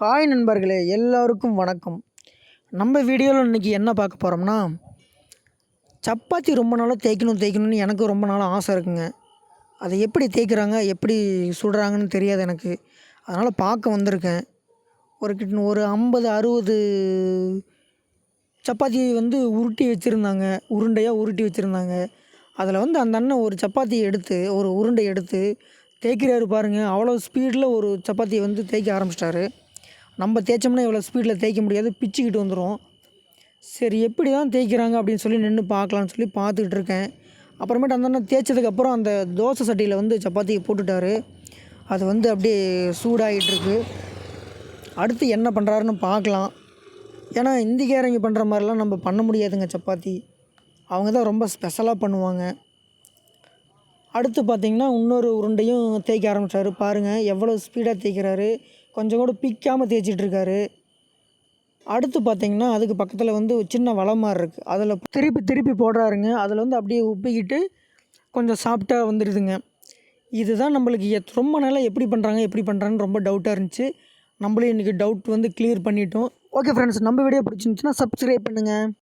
Hi நண்பர்களே எல்லோருக்கும் வணக்கம். நம்ம வீடியோவில் இன்றைக்கி என்ன பார்க்க போகிறோம்னா சப்பாத்தி ரொம்ப நாளாக தேய்க்கணும் தேய்க்கணும்னு எனக்கு ரொம்ப நாளாக ஆசை இருக்குங்க. அதை எப்படி தேய்க்கிறாங்க எப்படி சுடுறாங்கன்னு தெரியாது எனக்கு. அதனால் பார்க்க வந்திருக்கேன். ஒரு கிட்ட ஒரு ஐம்பது அறுபது சப்பாத்தி வந்து உருட்டி வச்சுருந்தாங்க. உருண்டையாக உருட்டி வச்சுருந்தாங்க. அதில் வந்து அந்த அண்ணன் ஒரு சப்பாத்தி எடுத்து ஒரு உருண்டை எடுத்து தேய்க்கிறாரு பாருங்கள் அவ்வளோ ஸ்பீடில் ஒரு சப்பாத்தியை வந்து தேய்க்க ஆரம்பிச்சிட்டாரு. நம்ம தேய்ச்சோம்னா இவ்வளோ ஸ்பீடில் தேய்க்க முடியாது பிச்சுக்கிட்டு வந்துடும் சரி எப்படி தான் தேய்க்கிறாங்க அப்படின்னு சொல்லி நின்று பார்க்கலான்னு சொல்லி பார்த்துக்கிட்டு இருக்கேன். அப்புறமேட்டு அந்த அண்ணன் தேய்ச்சதுக்கப்புறம் அந்த தோசை சட்டியில் வந்து சப்பாத்தியை போட்டுட்டாரு. அது வந்து அப்படியே சூடாகிட்டுருக்கு அடுத்து என்ன பண்ணுறாருன்னு பார்க்கலாம். ஏன்னா இந்திக்காரங்க பண்ணுற மாதிரிலாம் நம்ம பண்ண முடியாதுங்க சப்பாத்தி. அவங்க தான் ரொம்ப ஸ்பெஷலாக பண்ணுவாங்க. அடுத்து பார்த்திங்கன்னா இன்னொரு உருண்டையும் தேய்க்க ஆரம்பிச்சாரு. பாருங்கள் எவ்வளோ ஸ்பீடாக தேய்க்கிறாரு. கொஞ்சம் கூட பிக்காமல் தேய்ச்சிட்டு இருக்காரு அடுத்து பார்த்தீங்கன்னா அதுக்கு பக்கத்தில் வந்து ஒரு சின்ன வளம் மாதிரி இருக்குது அதில் திருப்பி திருப்பி போடுறாருங்க. அதில் வந்து அப்படியே உப்பிக்கிட்டு கொஞ்சம் சாஃப்டாக வந்துடுதுங்க இதுதான் நம்மளுக்கு எத் ரொம்ப நாளாக எப்படி பண்ணுறாங்க எப்படி பண்ணுறாங்கன்னு ரொம்ப டவுட்டாக இருந்துச்சு. நம்மளே இன்றைக்கி டவுட் வந்து கிளியர் பண்ணிட்டோம். ஓகே ஃப்ரெண்ட்ஸ் நம்ம வீடியோ பிடிச்சிருந்துச்சுன்னா சப்ஸ்கிரைப் பண்ணுங்கள்